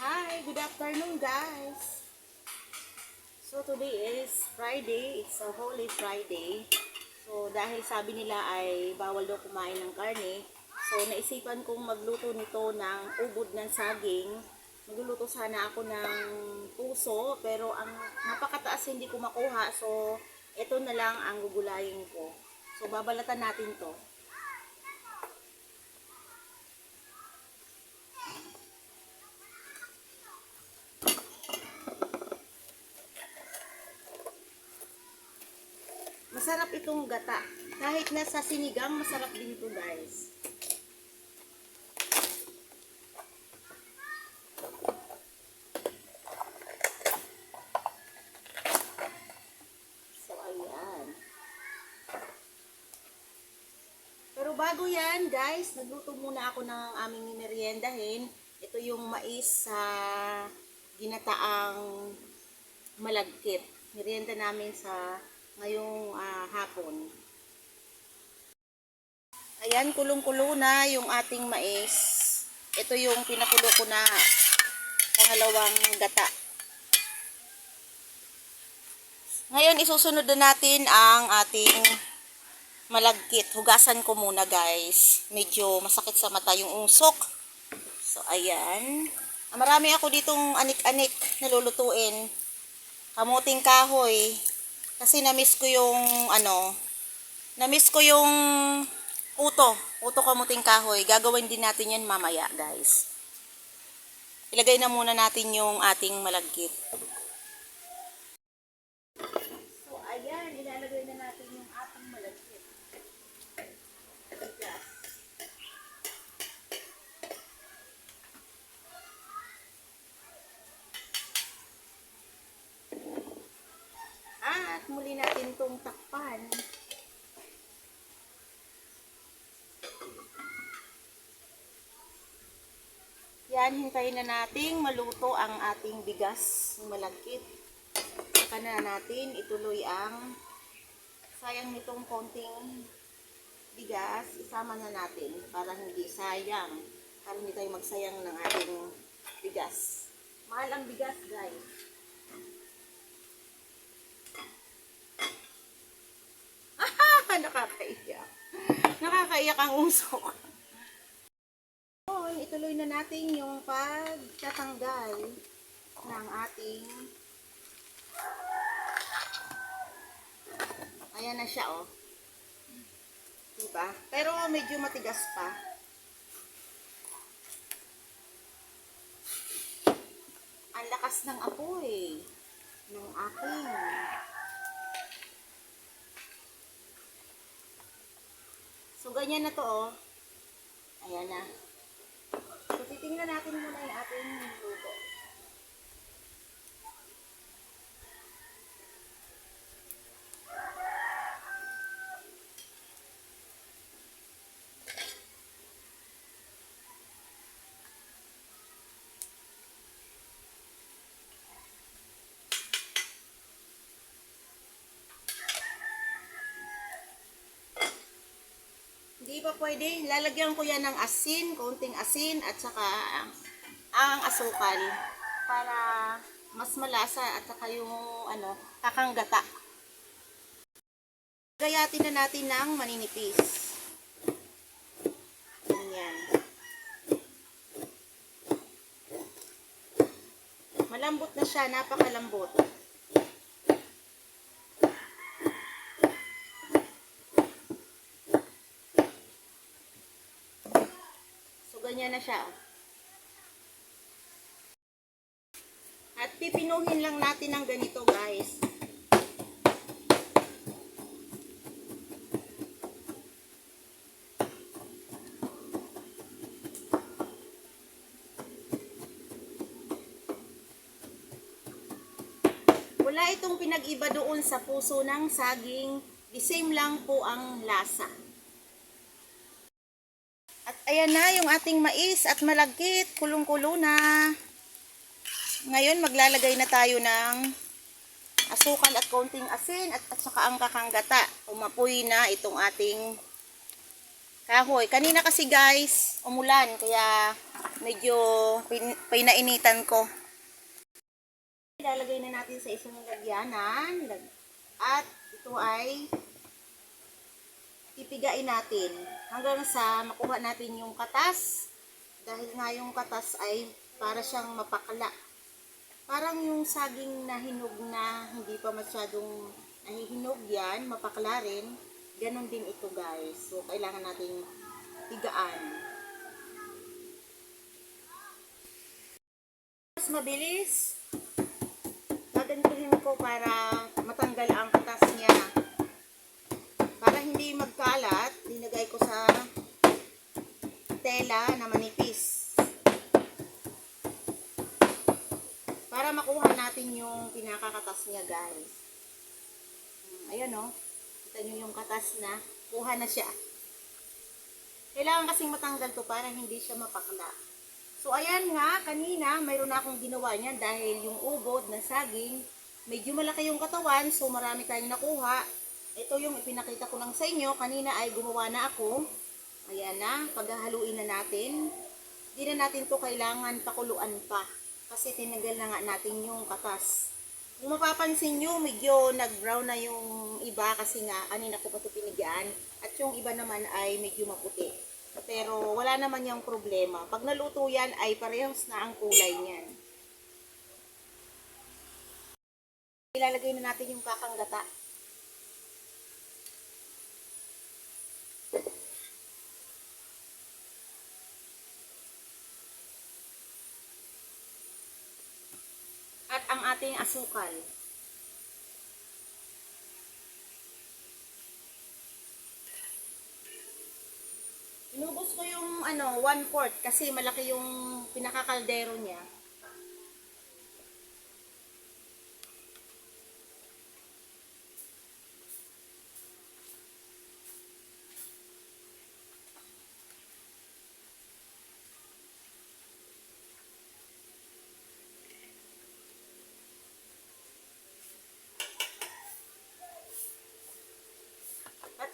Hi, good afternoon guys. So today is Friday, it's a Holy Friday. So dahil sabi nila ay bawal daw kumain ng karne, so naisipan kong magluto nito ng ubod ng saging. Magluluto sana ako ng puso, pero ang napakataas hindi ko makuha, so ito na lang ang gugulayin ko. So babalatan natin to. Masarap itong gata. Kahit na sa sinigang, masarap din ito guys. So, ayan. Pero bago yan, guys, nagluto muna ako ng aming meriendahin. Ito yung mais sa ginataang malagkit. Merienda namin sa ngayong ah, hapon. Ayan, kulong-kulo na yung ating mais. Ito yung pinakulo ko na pangalawang gata. Ngayon, isusunod na natin ang ating malagkit. Hugasan ko muna, guys. Medyo masakit sa mata yung usok. So, ayan. Marami ako ditong anik-anik na lulutuin. Kamuting kahoy. Kasi na-miss ko yung, ano, na-miss ko yung uto. Uto kamuting kahoy. Gagawin din natin yan mamaya, guys. Ilagay na muna natin yung ating malagkit. So, ayan. Ilalagay na natin yung ating malagkit. Bigas. At muli natin itong takpan. Yan, hintayin na nating maluto ang ating bigas malagkit. Saka na natin ituloy ang sayang nitong konting bigas. Isama na natin para hindi sayang. Para hindi tayo magsayang ng ating bigas. Mahal ang bigas, guys. Nakakaiyak. Nakakaiyak ang usok. Ngayon, ituloy na natin yung pagtatanggal ng ating Ayan na siya, oh. Diba? Pero medyo matigas pa. Ang lakas ng apoy ng aking So, ganyan na to, oh. Ayan na. So, titingnan natin muna yung ating luto. Hindi pa pwede. Lalagyan ko yan ng asin, kaunting asin, at saka ang, ang asukal. Para mas malasa at saka yung ano, kakanggata. Gayatin na natin ng maninipis. Malambot na siya, napakalambot. So, ganyan na siya. At pipinuhin lang natin ng ganito, guys. Wala itong pinag-iba doon sa puso ng saging. The same lang po ang lasa. At ayan na yung ating mais at malagkit, kulong-kulo na. Ngayon maglalagay na tayo ng asukal at konting asin at, at saka ang kakanggata. Umapoy na itong ating kahoy. Kanina kasi guys, umulan kaya medyo pin, pinainitan ko. Ilalagay na natin sa isang lagyanan. Lag- At ito ay pipigain natin hanggang sa makuha natin yung katas. Dahil nga yung katas ay para siyang mapakla. Parang yung saging na hinog na hindi pa masyadong nahihinog yan, mapakla rin. Ganon din ito guys. So, kailangan nating pigaan. Mas mabilis. Gagantuhin ko para matanggal ang katas niya. Para hindi magkalat, linagay ko sa tela na manipis. Para makuha natin yung pinakakatas niya, guys. Hmm, Ayan, oh. Kita nyo yung katas na. Kuha na siya. Kailangan kasing matanggal to para hindi siya mapakla. So, ayan nga, kanina, mayroon na akong ginawa niyan dahil yung ubod na saging, medyo malaki yung katawan, so marami tayong nakuha. Ito yung ipinakita ko lang sa inyo. Kanina ay gumawa na ako. Ayan na, paghahaluin na natin. Hindi na natin to kailangan pakuluan pa. Kasi tinanggal na nga natin yung katas. Kung mapapansin nyo, medyo nag-brown na yung iba kasi nga kanina ko pa ito pinigaan. At yung iba naman ay medyo maputi. Pero wala naman yung problema. Pag naluto yan ay parehas na ang kulay niyan. Ilalagay na natin yung kakanggata. At ang ating asukal. Inubos ko yung ano, one fourth kasi malaki yung pinakakaldero niya.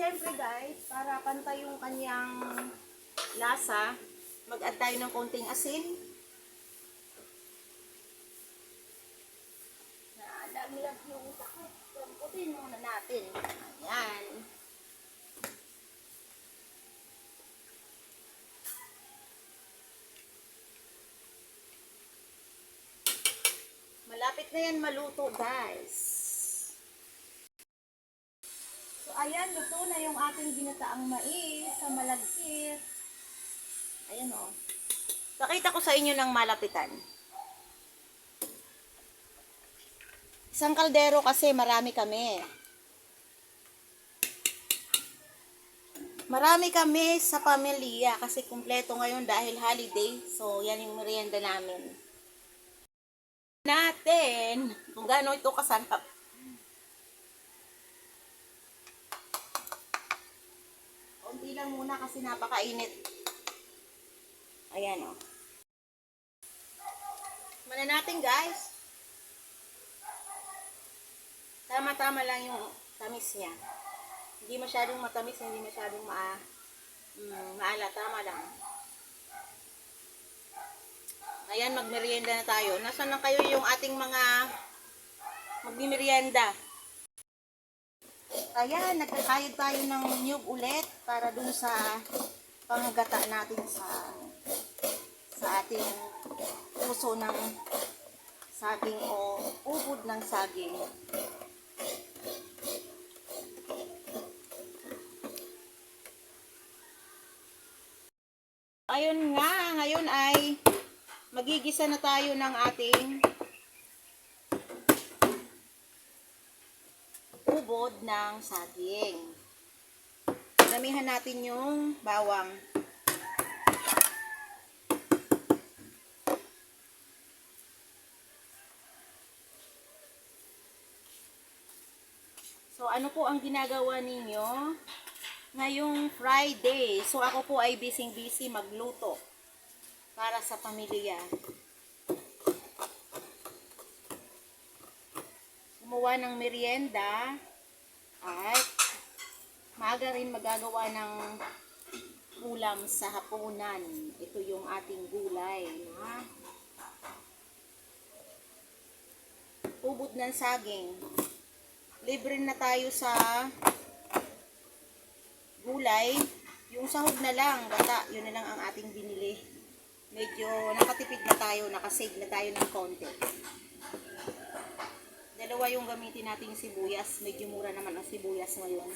Syempre guys, para pantay yung kanyang lasa, mag-add tayo ng konting asin. Nalaglag yung takot. Pamputin muna natin. Ayan. Malapit na yan maluto guys. So, ayan, luto na yung ating ginataang mais sa malagkit. Ayan o. Pakita ko sa inyo ng malapitan. Isang kaldero kasi marami kami. Marami kami sa pamilya kasi kumpleto ngayon dahil holiday. So, yan yung merienda namin. Natin kung gaano ito kasarap. Konti lang muna kasi napakainit. Ayan o. Mana natin guys. Tama-tama lang yung tamis niya. Hindi masyadong matamis, hindi masyadong maa, mm, maala. Tama lang. Ayan, magmerienda na tayo. Nasaan na kayo yung ating mga magmimerienda? Ayan, nagkakayod tayo ng nyug ulit para dun sa panggata natin sa sa ating puso ng saging o ubod ng saging. Ayun nga, ngayon ay magigisa na tayo ng ating ubod ng saging. Damihan natin yung bawang. So, ano po ang ginagawa ninyo ngayong Friday? So, ako po ay busy-busy magluto para sa pamilya. Gumawa ng merienda at maaga rin magagawa ng ulam sa hapunan. Ito yung ating gulay na ubod ng saging. Libre na tayo sa gulay. Yung sahog na lang, bata, yun na lang ang ating binili. Medyo nakatipid na tayo, nakasave na tayo ng konti. Dalawa yung gamitin nating sibuyas. Medyo mura naman ang sibuyas ngayon.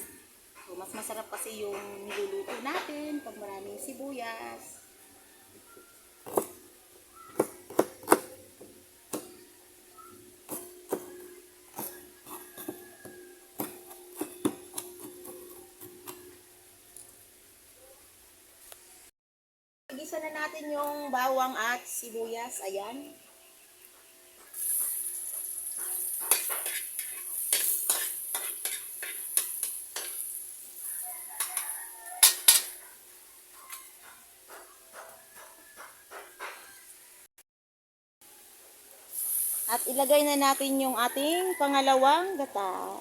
So, mas masarap kasi yung niluluto natin pag maraming sibuyas. Igisa na natin yung bawang at sibuyas. Ayan. At ilagay na natin yung ating pangalawang gata.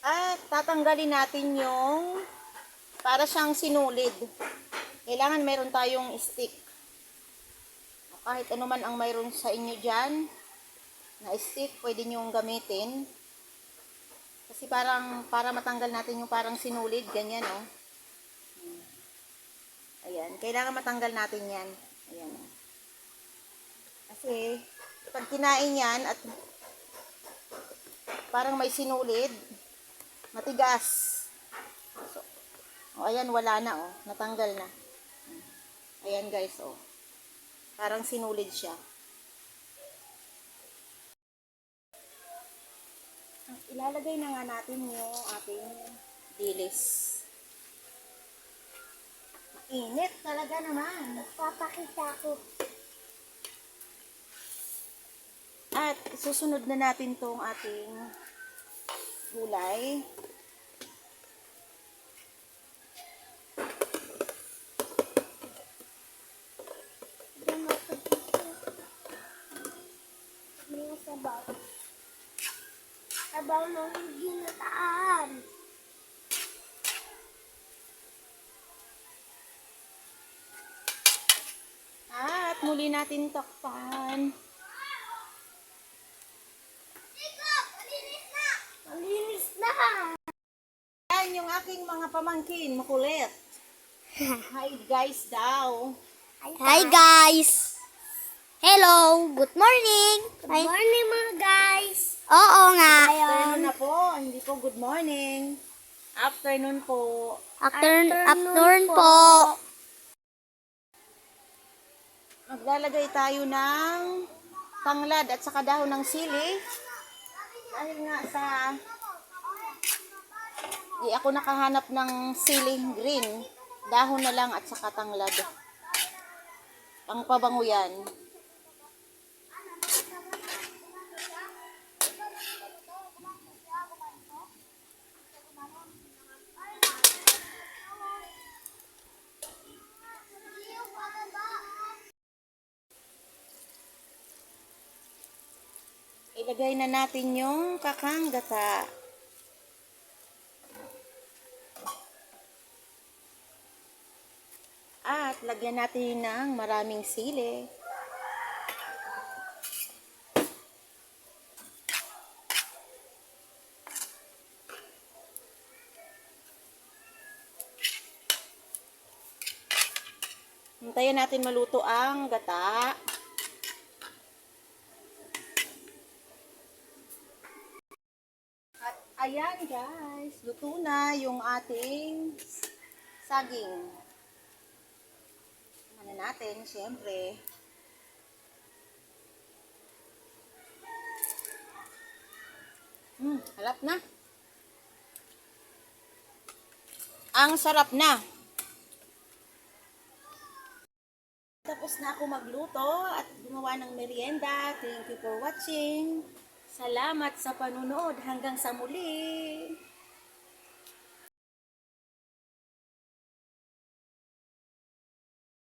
At tatanggalin natin yung para siyang sinulid. Kailangan meron tayong stick. Kahit ano man ang mayroon sa inyo dyan na stick, pwede nyo gamitin. Kasi parang, para matanggal natin yung parang sinulid, ganyan, oh. Ayan, kailangan matanggal natin yan. Ayan, oh. Kasi, pag kinain yan at parang may sinulid, matigas. So, oh, ayan, wala na, oh. Natanggal na. Ayan, guys, oh. Parang sinulid siya. Ilalagay na nga natin yung ating dilis. Mainit talaga naman. Papakita ko. At susunod na natin tong ating gulay. Diyan ako dito. Hindi ko sabaw. Sabaw ng ginataan. At muli natin takpan. Malinis na! Yan yung aking mga pamangkin, makulit. Hi guys daw. Hi guys! Hello! Good morning! Good morning mga guys! Oo nga! Afternoon na po, hindi po good morning. Afternoon po. Afternoon, afternoon po! Maglalagay tayo ng tanglad at saka dahon ng sili. Dahil nga sa di ako nakahanap ng siling green. Dahon na lang at saka tanglad. Pangpabango yan. Ilagay na natin yung kakanggata. At lagyan natin ng maraming sili. Hintayin natin maluto ang gata. At guys, luto na yung ating saging. Ano natin, syempre. Hmm, harap na. Ang sarap na. Tapos na ako magluto at gumawa ng merienda. Thank you for watching. Salamat sa panunood. Hanggang sa muli.